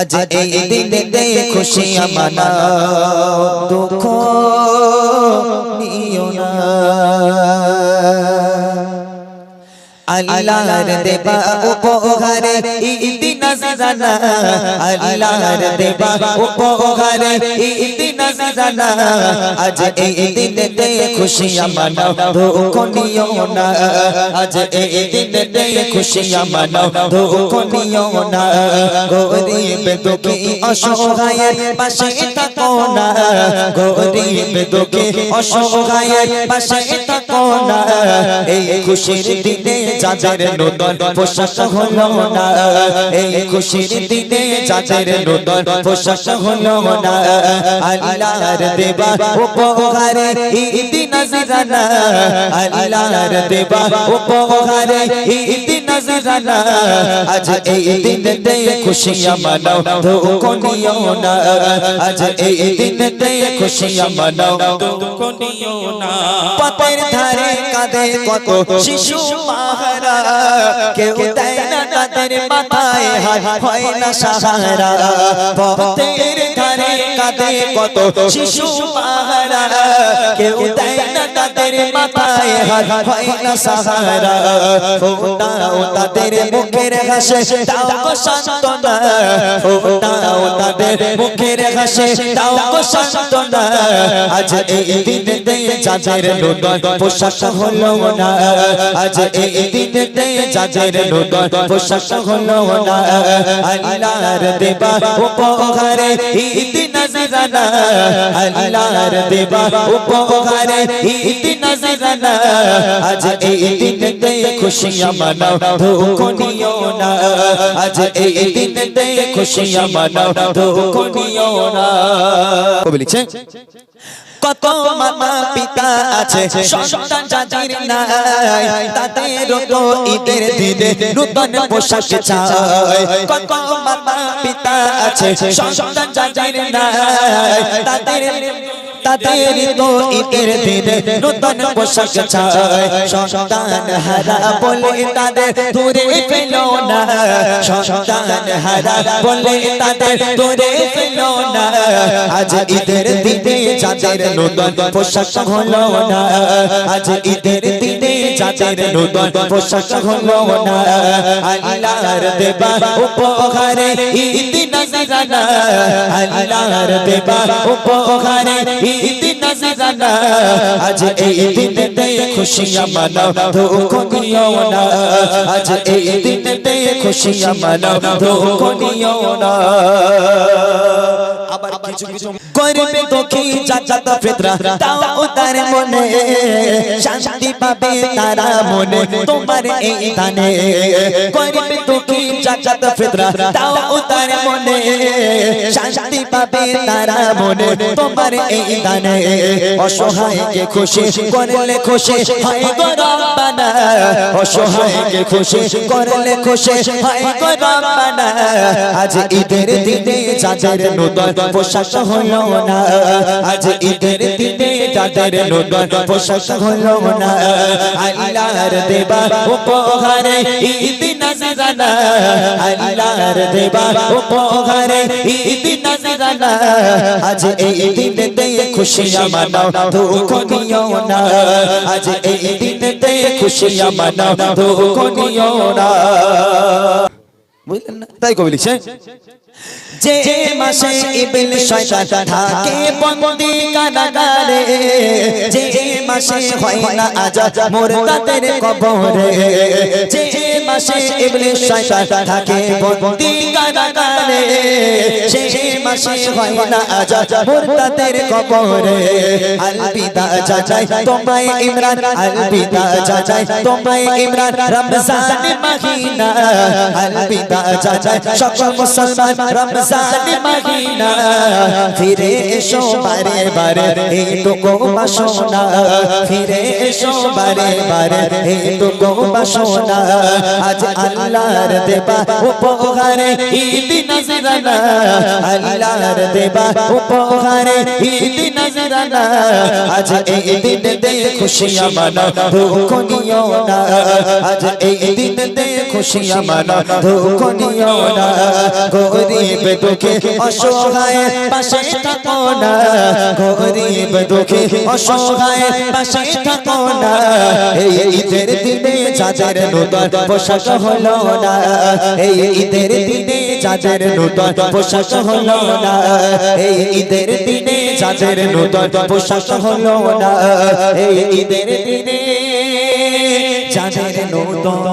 আজ এই দিনেতে খুশি মানাও দুঃখ নিও না। আল্লাহর দেবা উপহারে নজরানা আল্লাহর দেবা, উপহারে ঈদ নজরানা আজ এই দিনেতে খুশি মানাও দুঃখ নিও না। আজ এই দিনেতে নতুন পোশাক হলো না, এই খুশির দিনে যাদের নতুন পোশাক হলো না আল্লাহর দেবা উপহারে ঈদ নজরানা আল্লাহর দেবা উপহারে ঈদ নজরানা আজ এই দিনতে খুশি মানাও দুঃখ নিও না আজ এই দিনতে খুশি মানাও দুঃখ নিও না। পথের ধারে কাঁদে কত শিশু মাহারা কেউ তাদের মাথায় হয় না সাহারা। পথের ধারে কাঁদে কত শিশু পাহারা। কেউ তাদের মাথায় হাত হয় না সাহারা। ফোটাও তাদের মুখের হাসে, দাও গো সান্ত্বনা। ফোটাও তাদের মুখের হাসে, দাও গো সান্ত্বনা। আজ এই দিনেতে যাদের নতুন পোশাক হলো না, আজ এই দিনেতে যাদের নতুন পোশাক হলো না। আল্লাহর দেবা উপহারে ঈদ নজরানা, আল্লাহর দেবা উপহারে ঈদ নজরানা আজ এই দিনেতে খুশি মানাও দুঃখ নিও না আজ এই দিনেতে খুশি মানাও দুঃখ নিও না কত মামা পিতা আছে সন্তান যাদের নাই তাদের তো ঈদের দিনে নূতন পোশাক চায় কত মামা পিতা আছে সন্তান যাদের নাই তাদের তাদের তো ঈদের দিনে নতুন পোশাক চায় সন্তান হারা বলে তাদের দূরে ফেলো না। সন্তান হারা বলে তাদের দূরে ফেলো না। আজ ঈদের দিনে যাদের নতুন পোশাক হলো না আজ ঈদের যাদের নূতন পোশাক হলো না। আল্লাহর দেবা উপহারে ঈদ নজরানা আল্লাহর দেবা উপহারে ঈদ নজরানা আজ এই দিনেতে খুশি মানাও দুঃখ নিও না। আজ এই দিনেতে খুশি মানাও দুঃখ নিও না। আবার কিছু কিছু করবে দুঃখী চাচাত ফিতরা তাও তার মনে শান্তি পাবে তারা মনে। তোমার এই দানে করবে দুঃখী চাচাত ফিতরা তাও তার মনে শান্তি পাবে তারা মনে। তোমার এই দানে অসহায়কে খুশি করলে খুশি। হয় গো রব্বানা। অসহায়কে খুশি করলে খুশি। হয় গো রব্বানা। আজ ঈদের দিনে যাদের নতুন পোশাক হলো না। আজ ঈদের দিনে যাদের নতুন পোশাক হলো না। আল্লাহর দেবা উপহারে ঈদ নজরানা আল্লাহর দেবা উপহারে ঈদ নজরানা আজ এই দিনেতে খুশি মানাও দুঃখ নিও না। আজ এই দিনেতে খুশি মানাও দুঃখ নিও না। বুঝলেন না? তাই কবি লিখছে। যে মাসে ইবিল শয়তান থাকে, বন্দি কারাগারে, যে মাসে হয় না আজাদ কবরে, যে মাসে ইবলিস শয়তান থাকে। বন্দি কারাগারে সে মাসে হয় না আজাদ মুরতাদের কবরে। আলবিদা যাজাই তোমায় ইমরান। আলবিদা যাজাই তোমায় ইমরান। রমজান মহিনা। আলবিদা যাজাই সকল মুসলমান রমজান মহিনা। ফিরে এসো বারে বারে, এইটুকু বাসনা ফিরে এসো বারে বারে, এইটুকু বাসনা আজ আল্লাহর দেবা উপহারে ঈদ নজরানা। আল্লাহর দেবা উপহারে ঈদ নজরানা। আজ এই দিন দে খুশিয়াঁ মানাও দুঃখ নিও না। আজ এই দিন দে খুশিয়াঁ মানাও দুঃখ নিও না। গরিব দুঃখী অসহায় পাশে থাকো না। গরিব দুঃখী অসহায় পাশে থাকো না। এই ঈদের দিনে যাদের নূতন পোশাক হলো না। এই ঈদের দিনে যাদের নূতন পোশাক হলো না। এই ঈদের দিনে যাদের নূতন পোশাক হলো না। এই ঈদের দিনে যাদের নূতন